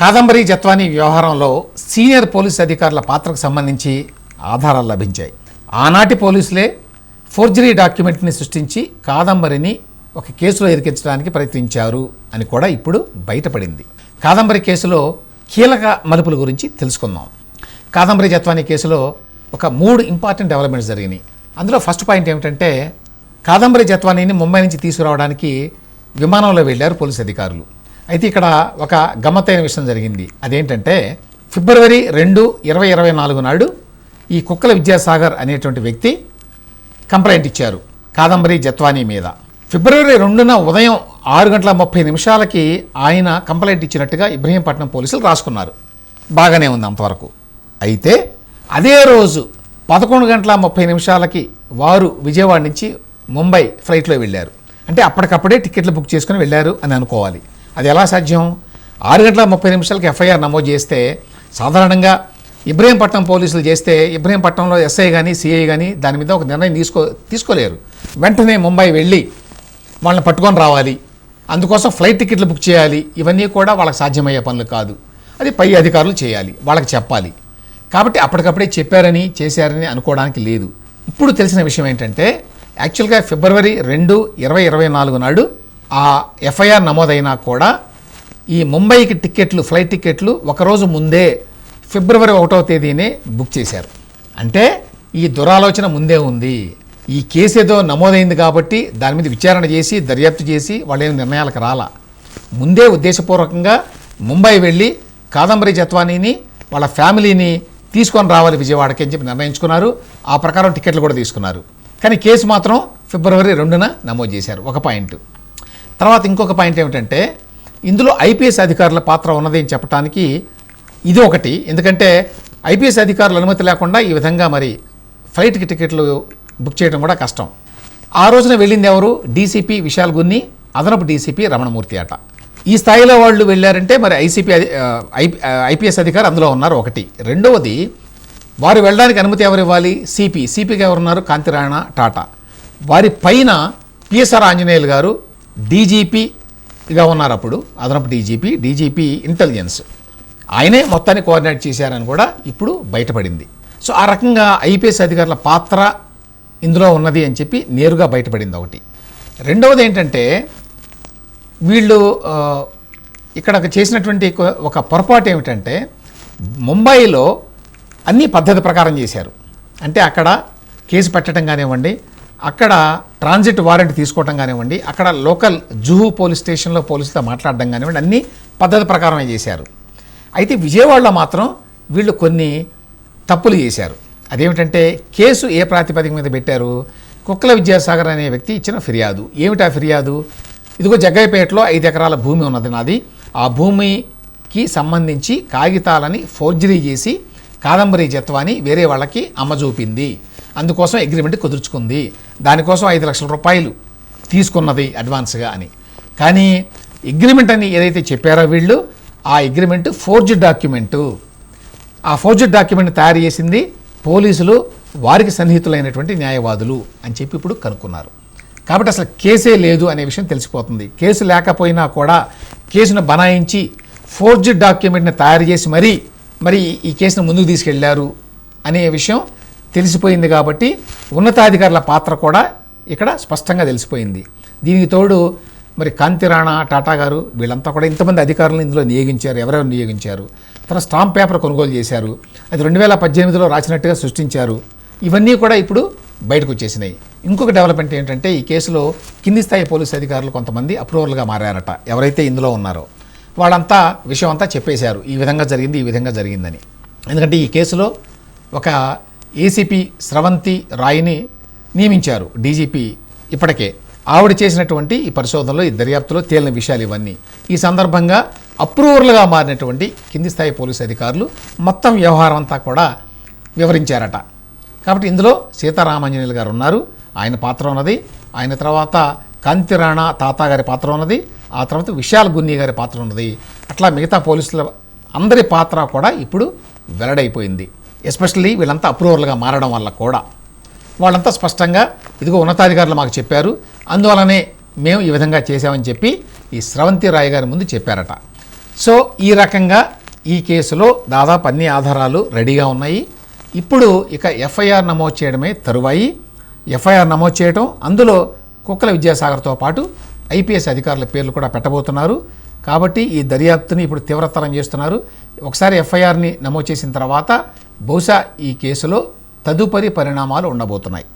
కాదంబరి జత్వానీ వ్యవహారంలో senior police అధికారుల పాత్రకు సంబంధించి ఆధారాలు లభించాయి. ఆనాటి పోలీసులే ఫోర్జరీ డాక్యుమెంట్ని సృష్టించి కాదంబరిని ఒక కేసులో ఇరికించడానికి ప్రయత్నించారు అని కూడా ఇప్పుడు బయటపడింది. కాదంబరి కేసులో కీలక మలుపుల గురించి తెలుసుకుందాం. కాదంబరి జత్వానీ కేసులో ఒక మూడు ఇంపార్టెంట్ డెవలప్మెంట్స్ జరిగినాయి. అందులో ఫస్ట్ పాయింట్ ఏమిటంటే కాదంబరి జత్వానీని ముంబై నుంచి తీసుకురావడానికి విమానంలో వెళ్ళారు పోలీస్ అధికారులు. అయితే ఇక్కడ ఒక గమ్మత్తైన విషయం జరిగింది. అదేంటంటే ఫిబ్రవరి రెండు ఇరవై ఇరవై నాలుగు నాడు ఈ కుక్కల విద్యాసాగర్ అనేటువంటి వ్యక్తి కంప్లైంట్ ఇచ్చారు కాదంబరి జత్వానీ మీద. ఫిబ్రవరి రెండున ఉదయం ఆరు గంటల ముప్పై నిమిషాలకి ఆయన కంప్లైంట్ ఇచ్చినట్టుగా ఇబ్రహీంపట్నం పోలీసులు రాసుకున్నారు. బాగానే ఉంది అంతవరకు. అయితే అదే రోజు పదకొండు గంటల ముప్పై నిమిషాలకి వారు విజయవాడ నుంచి ముంబై ఫ్లైట్లో వెళ్ళారు. అంటే అప్పటికప్పుడే టికెట్లు బుక్ చేసుకుని వెళ్ళారు అని అనుకోవాలి. అది ఎలా సాధ్యం? ఆరు గంటల ముప్పై నిమిషాలకి ఎఫ్ఐఆర్ నమోదు చేస్తే సాధారణంగా ఇబ్రహీంపట్నం పోలీసులు చేస్తే ఇబ్రహీంపట్నంలో ఎస్ఐ కానీ సిఐ కానీ దాని మీద ఒక నిర్ణయం తీసుకో తీసుకోలేరు. వెంటనే ముంబై వెళ్ళి వాళ్ళని పట్టుకొని రావాలి. అందుకోసం ఫ్లైట్ టికెట్లు బుక్ చేయాలి. ఇవన్నీ కూడా వాళ్ళకి సాధ్యమయ్యే పనులు కాదు. అది పై అధికారులు చేయాలి. వాళ్ళకి చెప్పాలి. కాబట్టి అప్పటికప్పుడే చెప్పారని చేశారని అనుకోవడానికి లేదు. ఇప్పుడు తెలిసిన విషయం ఏంటంటే యాక్చువల్గా ఫిబ్రవరి రెండు ఇరవై ఇరవై నాలుగు నాడు ఆ ఎఫ్ఐఆర్ నమోదైనా కూడా ఈ ముంబైకి టికెట్లు ఫ్లైట్ టికెట్లు ఒకరోజు ముందే ఫిబ్రవరి ఒకటవ తేదీనే బుక్ చేశారు. అంటే ఈ దురాలోచన ముందే ఉంది. ఈ కేసు ఏదో నమోదైంది కాబట్టి దాని మీద విచారణ చేసి దర్యాప్తు చేసి వాళ్ళు ఏమి నిర్ణయాలకు రాలా. ముందే ఉద్దేశపూర్వకంగా ముంబై వెళ్ళి కాదంబరి జత్వానీని వాళ్ళ ఫ్యామిలీని తీసుకొని రావాలి విజయవాడకి అని చెప్పి నిర్ణయించుకున్నారు. ఆ ప్రకారం టికెట్లు కూడా తీసుకున్నారు. కానీ కేసు మాత్రం ఫిబ్రవరి రెండున నమోదు చేశారు. ఒక పాయింట్. తర్వాత ఇంకొక పాయింట్ ఏమిటంటే ఇందులో ఐపీఎస్ అధికారుల పాత్ర ఉన్నది అని చెప్పడానికి ఇది ఒకటి. ఎందుకంటే ఐపీఎస్ అధికారుల అనుమతి లేకుండా ఈ విధంగా మరి ఫ్లైట్కి టికెట్లు బుక్ చేయడం కూడా కష్టం. ఆ రోజున వెళ్ళింది ఎవరు? డీసీపీ విశాల్ గున్ని అదనపు డీసీపీ రమణమూర్తి అట. ఈ స్థాయిలో వాళ్ళు వెళ్ళారంటే మరి ఐసీపీ ఐపీఎస్ అధికారి అందులో ఉన్నారు ఒకటి. రెండవది వారు వెళ్ళడానికి అనుమతి ఎవరు ఇవ్వాలి? సిపి. సిపిగా ఎవరున్నారు? కాంతిరాయణ టాటా. వారి పైన పిఎస్ఆర్ ఆంజనేయులు గారు డీజీపీగా ఉన్నారు అప్పుడు అదనపు డీజీపీ డీజీపీ ఇంటెలిజెన్స్ ఆయనే మొత్తాన్ని కోఆర్డినేట్ చేశారని కూడా ఇప్పుడు బయటపడింది. సో ఆ రకంగా ఐపీఎస్ అధికారుల పాత్ర ఇందులో ఉన్నది అని చెప్పి నేరుగా బయటపడింది ఒకటి. రెండవది ఏంటంటే వీళ్ళు ఇక్కడ చేసినటువంటి ఒక పొరపాటు ఏమిటంటే ముంబైలో అన్ని పద్ధతి ప్రకారం చేశారు. అంటే అక్కడ కేసు పెట్టడం కానివ్వండి అక్కడ ట్రాన్సిట్ వారెంట్ తీసుకోవటం కానివ్వండి అక్కడ లోకల్ జుహు పోలీస్ స్టేషన్లో పోలీసులతో మాట్లాడడం కానివ్వండి అన్ని పద్ధతి ప్రకారమే చేశారు. అయితే విజయవాడలో మాత్రం వీళ్ళు కొన్ని తప్పులు చేశారు. అదేమిటంటే కేసు ఏ ప్రాతిపదిక మీద పెట్టారు? కుక్కల విద్యాసాగర్ అనే వ్యక్తి ఇచ్చిన ఫిర్యాదు. ఏమిటా ఫిర్యాదు? ఇదిగో జగ్గయ్యపేటలో ఐదు ఎకరాల భూమి ఉన్నది నాది. ఆ భూమికి సంబంధించి కాగితాలని ఫోర్జరీ చేసి కాదంబరి జత్వాని వేరే వాళ్ళకి అమ్మజూపింది. అందుకోసం అగ్రిమెంట్ కుదుర్చుకుంది. దానికోసం ఐదు లక్షల రూపాయలు తీసుకున్నది అడ్వాన్స్గా అని. కానీ అగ్రిమెంట్ అని ఏదైతే చెప్పారో వీళ్ళు ఆ అగ్రిమెంట్ ఫోర్జ్ డాక్యుమెంటు ఆ ఫోర్జెడ్ డాక్యుమెంట్ తయారు చేసింది పోలీసులు వారికి సన్నిహితులైనటువంటి న్యాయవాదులు అని చెప్పి ఇప్పుడు కనుక్కున్నారు. కాబట్టి అసలు కేసే లేదు అనే విషయం తెలిసిపోతుంది. కేసు లేకపోయినా కూడా కేసును బనాయించి ఫోర్జెడ్ డాక్యుమెంట్ని తయారు చేసి మరీ మరి ఈ కేసును ముందుకు తీసుకెళ్ళారు అనే విషయం తెలిసిపోయింది కాబట్టి ఉన్నతాధికారుల పాత్ర కూడా ఇక్కడ స్పష్టంగా తెలిసిపోయింది. దీనికి తోడు మరి కాంతి రాణా టాటా గారు వీళ్ళంతా కూడా ఇంతమంది అధికారులను ఇందులో నియోగించారు ఎవరెవరు నియోగించారు తన స్టాంప్ పేపర్ కొనుగోలు చేశారు అది రెండు వేల పద్దెనిమిదిలో రాసినట్టుగా సృష్టించారు. ఇవన్నీ కూడా ఇప్పుడు బయటకు వచ్చేసినాయి. ఇంకొక డెవలప్మెంట్ ఏంటంటే ఈ కేసులో కింది స్థాయి పోలీసు అధికారులు కొంతమంది అప్రూవల్గా మారారట ఎవరైతే ఇందులో ఉన్నారో. వాళ్ళంతా విషయం అంతా చెప్పేశారు ఈ విధంగా జరిగింది ఈ విధంగా జరిగిందని. ఎందుకంటే ఈ కేసులో ఒక ఏసీపీ స్రవంతి రాయిని నియమించారు. డీజీపీ ఇప్పటికే ఆవిడ చేసినటువంటి ఈ పరిశోధనలో ఈ దర్యాప్తులో తేలిన విషయాలు ఇవన్నీ. ఈ సందర్భంగా అప్రూవర్లుగా మారినటువంటి కింది స్థాయి పోలీసు అధికారులు మొత్తం వ్యవహారం అంతా కూడా వివరించారట. కాబట్టి ఇందులో సీతారామాంజనేయులు గారు ఉన్నారు. ఆయన పాత్ర ఉన్నది. ఆయన తర్వాత కాంతిరాణా తాత గారి పాత్ర ఉన్నది. ఆ తర్వాత విశాల్ గున్ని గారి పాత్ర ఉన్నది. అట్లా మిగతా పోలీసుల అందరి పాత్ర కూడా ఇప్పుడు వెల్లడైపోయింది. ఎస్పెషల్లీ వీళ్ళంతా అప్రూవర్లుగా మారడం వల్ల కూడా. వాళ్ళంతా స్పష్టంగా ఇదిగో ఉన్నతాధికారులు మాకు చెప్పారు అందువలనే మేము ఈ విధంగా చేశామని చెప్పి ఈ స్రవంతి రాయ్ గారి ముందు చెప్పారట. సో ఈ రకంగా ఈ కేసులో దాదాపు అన్ని ఆధారాలు రెడీగా ఉన్నాయి. ఇప్పుడు ఇక ఎఫ్ఐఆర్ నమోదు చేయడమే తరువాయి. ఎఫ్ఐఆర్ నమోదు చేయడం అందులో కుక్కల విద్యాసాగర్తో పాటు ఐపీఎస్ అధికారుల పేర్లు కూడా పెట్టబోతున్నారు. కాబట్టి ఈ దర్యాప్తుని ఇప్పుడు తీవ్రతరం చేస్తున్నారు. ఒకసారి ఎఫ్ఐఆర్ని నమోదు చేసిన తర్వాత బహుశా ఈ కేసులో తదుపరి పరిణామాలు ఉండబోతున్నాయి.